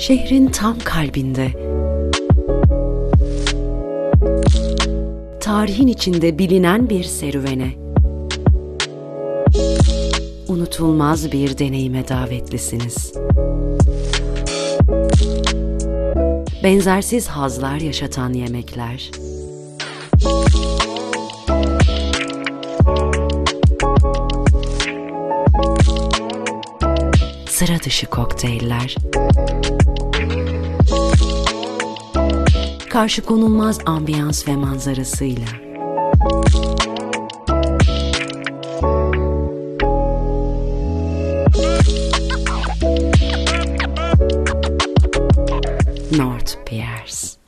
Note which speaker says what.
Speaker 1: Şehrin tam kalbinde. Tarihin içinde bilinen bir serüvene. Unutulmaz bir deneyime davetlisiniz. Benzersiz hazlar yaşatan yemekler. sıra dışı kokteyller, karşı konulmaz ambiyans ve manzarasıyla. North Pierce